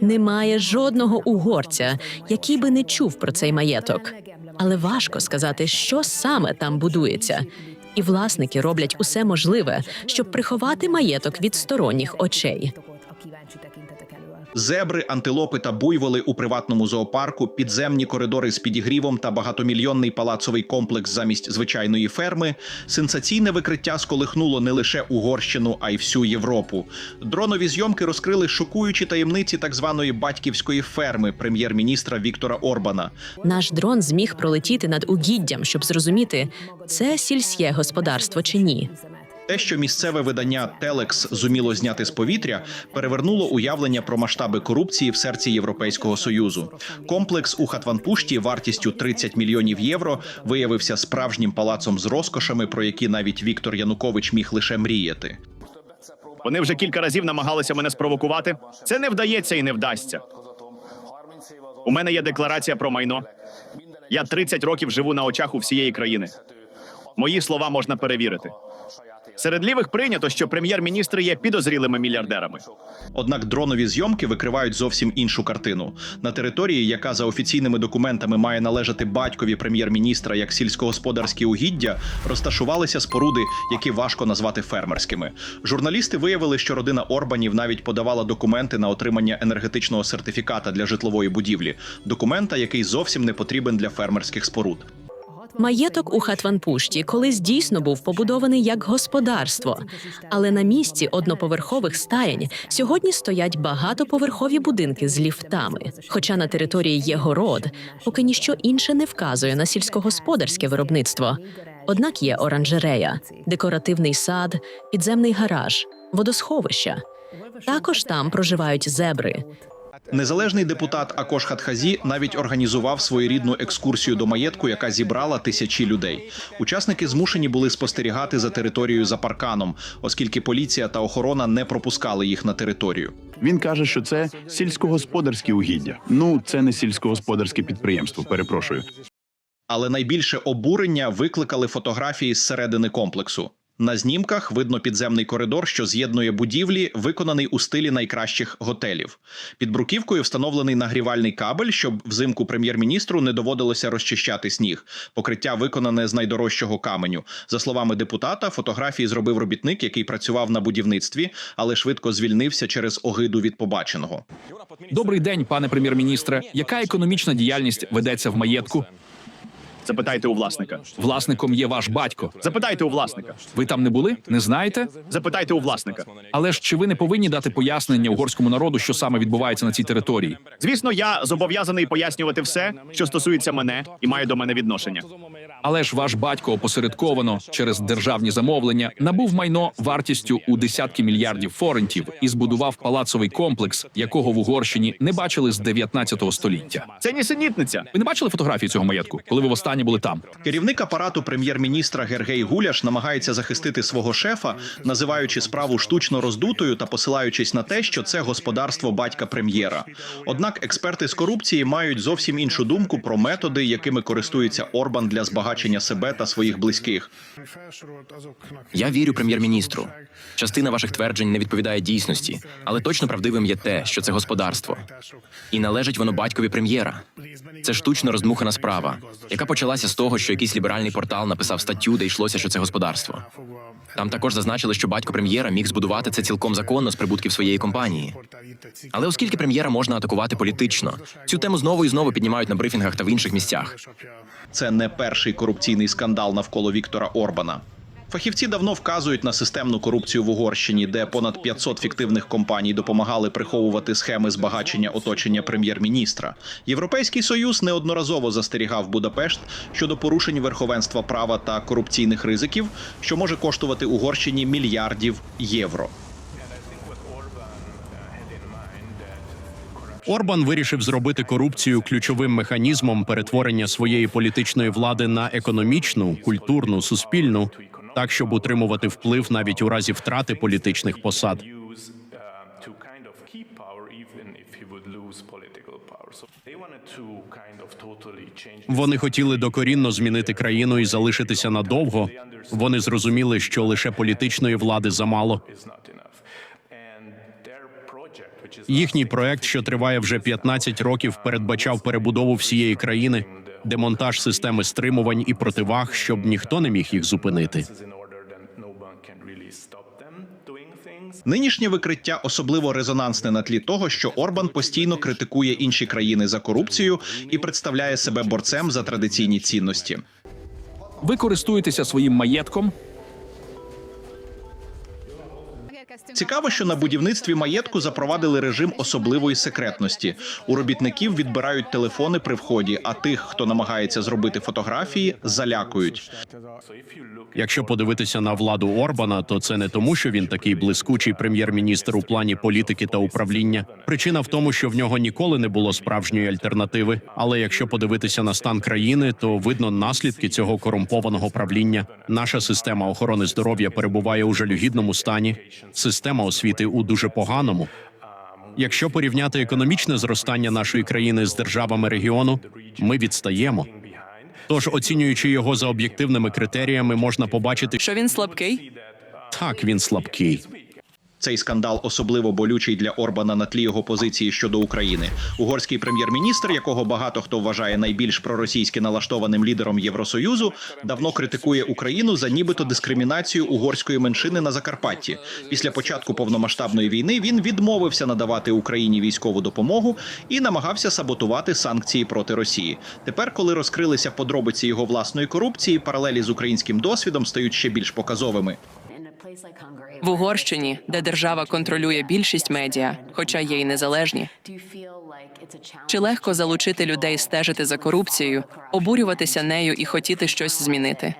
Немає жодного угорця, який би не чув про цей маєток. Але важко сказати, що саме там будується. І власники роблять усе можливе, щоб приховати маєток від сторонніх очей. Зебри, антилопи та буйволи у приватному зоопарку, підземні коридори з підігрівом та багатомільйонний палацовий комплекс замість звичайної ферми. Сенсаційне викриття сколихнуло не лише Угорщину, а й всю Європу. Дронові зйомки розкрили шокуючі таємниці так званої батьківської ферми прем'єр-міністра Віктора Орбана. Наш дрон зміг пролетіти над угіддям, щоб зрозуміти, це сільське господарство чи ні. Те, що місцеве видання Телекс зуміло зняти з повітря, перевернуло уявлення про масштаби корупції в серці Європейського союзу. Комплекс у Хатванпушті вартістю 30 мільйонів євро виявився справжнім палацом з розкошами, про які навіть Віктор Янукович міг лише мріяти. Вони вже кілька разів намагалися мене спровокувати. Це не вдається і не вдасться. У мене є декларація про майно. Я 30 років живу на очах у всієї країни. Мої слова можна перевірити. Серед лівих прийнято, що прем'єр-міністри є підозрілими мільярдерами. Однак дронові зйомки викривають зовсім іншу картину. На території, яка за офіційними документами має належати батькові прем'єр-міністра як сільськогосподарські угіддя, розташувалися споруди, які важко назвати фермерськими. Журналісти виявили, що родина Орбанів навіть подавала документи на отримання енергетичного сертифіката для житлової будівлі, документа, який зовсім не потрібен для фермерських споруд. Маєток у Хатванпушті колись дійсно був побудований як господарство, але на місці одноповерхових стаєнь сьогодні стоять багатоповерхові будинки з ліфтами. Хоча на території є город, поки ніщо інше не вказує на сільськогосподарське виробництво. Однак є оранжерея, декоративний сад, підземний гараж, водосховища. Також там проживають зебри. Незалежний депутат Акош Хатхазі навіть організував своєрідну екскурсію до маєтку, яка зібрала тисячі людей. Учасники змушені були спостерігати за територією за парканом, оскільки поліція та охорона не пропускали їх на територію. Він каже, що це сільськогосподарські угіддя. Ну, це не сільськогосподарське підприємство. Перепрошую. Але найбільше обурення викликали фотографії з середини комплексу. На знімках видно підземний коридор, що з'єднує будівлі, виконаний у стилі найкращих готелів. Під бруківкою встановлений нагрівальний кабель, щоб взимку прем'єр-міністру не доводилося розчищати сніг. Покриття виконане з найдорожчого каменю. За словами депутата, фотографії зробив робітник, який працював на будівництві, але швидко звільнився через огиду від побаченого. Добрий день, пане прем'єр-міністре. Яка економічна діяльність ведеться в маєтку? Запитайте у власника. Власником є ваш батько. Запитайте у власника. Ви там не були? Не знаєте? Запитайте у власника. Але ж чи ви не повинні дати пояснення угорському народу, що саме відбувається на цій території? Звісно, я зобов'язаний пояснювати все, що стосується мене і має до мене відношення. Але ж ваш батько опосередковано через державні замовлення набув майно вартістю у десятки мільярдів форентів і збудував палацовий комплекс, якого в Угорщині не бачили з 19 століття. Це нісенітниця. Ви не бачили фотографії цього маєтку, коли ви востаннє були там? Керівник апарату прем'єр-міністра Гергей Гуляш намагається захистити свого шефа, називаючи справу штучно роздутою та посилаючись на те, що це господарство батька прем'єра. Однак експерти з корупції мають зовсім іншу думку про методи, якими користується Орбан для збагачення себе та своїх близьких. Я вірю прем'єр-міністру. Частина ваших тверджень не відповідає дійсності, але точно правдивим є те, що це господарство. І належить воно батькові прем'єра. Це штучно роздмухана справа, яка почалася з того, що якийсь ліберальний портал написав статтю, де йшлося, що це господарство. Там також зазначили, що батько прем'єра міг збудувати це цілком законно з прибутків своєї компанії. Але оскільки прем'єра можна атакувати політично, цю тему знову і знову піднімають на брифінгах та в інших місцях. Це не перший корупційний скандал навколо Віктора Орбана. Фахівці давно вказують на системну корупцію в Угорщині, де понад 500 фіктивних компаній допомагали приховувати схеми збагачення оточення прем'єр-міністра. Європейський союз неодноразово застерігав Будапешт щодо порушень верховенства права та корупційних ризиків, що може коштувати Угорщині мільярдів євро. Орбан вирішив зробити корупцію ключовим механізмом перетворення своєї політичної влади на економічну, культурну, суспільну, так щоб утримувати вплив навіть у разі втрати політичних посад. Вони хотіли докорінно змінити країну і залишитися надовго. Вони зрозуміли, що лише політичної влади замало. Їхній проект, що триває вже 15 років, передбачав перебудову всієї країни, демонтаж системи стримувань і противаг, щоб ніхто не міг їх зупинити. Нинішнє викриття особливо резонансне на тлі того, що Орбан постійно критикує інші країни за корупцію і представляє себе борцем за традиційні цінності. Ви користуєтеся своїм маєтком, Цікаво, що на будівництві маєтку запровадили режим особливої секретності. У робітників відбирають телефони при вході, а тих, хто намагається зробити фотографії, залякують. Якщо подивитися на владу Орбана, то це не тому, що він такий блискучий прем'єр-міністр у плані політики та управління. Причина в тому, що в нього ніколи не було справжньої альтернативи. Але якщо подивитися на стан країни, то видно наслідки цього корумпованого правління. Наша система охорони здоров'я перебуває у жалюгідному стані, система освіти у дуже поганому. Якщо порівняти економічне зростання нашої країни з державами регіону, ми відстаємо. Тож, оцінюючи його за об'єктивними критеріями, можна побачити, Що він слабкий? так він слабкий. Цей скандал особливо болючий для Орбана на тлі його позиції щодо України. Угорський прем'єр-міністр, якого багато хто вважає найбільш проросійськи налаштованим лідером Євросоюзу, давно критикує Україну за нібито дискримінацію угорської меншини на Закарпатті. Після початку повномасштабної війни він відмовився надавати Україні військову допомогу і намагався саботувати санкції проти Росії. Тепер, коли розкрилися подробиці його власної корупції, паралелі з українським досвідом стають ще більш показовими. В Угорщині, де держава контролює більшість медіа, хоча є й незалежні. Чи легко залучити людей стежити за корупцією, обурюватися нею і хотіти щось змінити?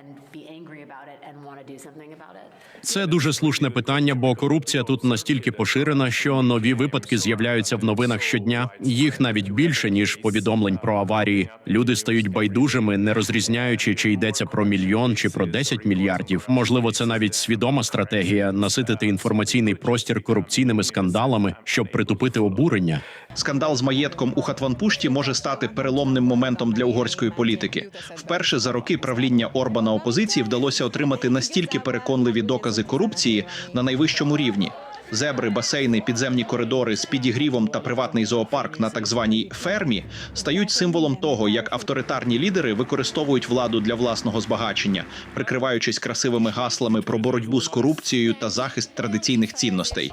Це дуже слушне питання, бо корупція тут настільки поширена, що нові випадки з'являються в новинах щодня. Їх навіть більше ніж повідомлень про аварії. Люди стають байдужими, не розрізняючи, чи йдеться про мільйон чи про 10 мільярдів. Можливо, це навіть свідома стратегія наситити інформаційний простір корупційними скандалами, щоб притупити обурення. Скандал з маєтком у Хатванпушті може стати переломним моментом для угорської політики. Вперше за роки правління Орбана опозиції вдалося отримати настільки переконливі докази корупції на найвищому рівні. Зебри, басейни, підземні коридори з підігрівом та приватний зоопарк на так званій фермі стають символом того, як авторитарні лідери використовують владу для власного збагачення, прикриваючись красивими гаслами про боротьбу з корупцією та захист традиційних цінностей.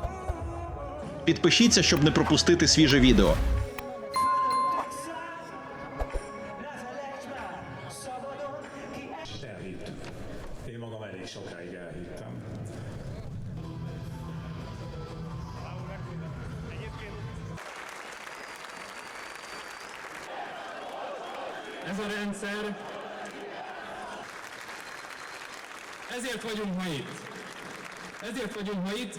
Підпишіться, щоб не пропустити свіже відео. Ez a rendszer, ezért vagyunk ma itt. Ezért vagyunk ma itt,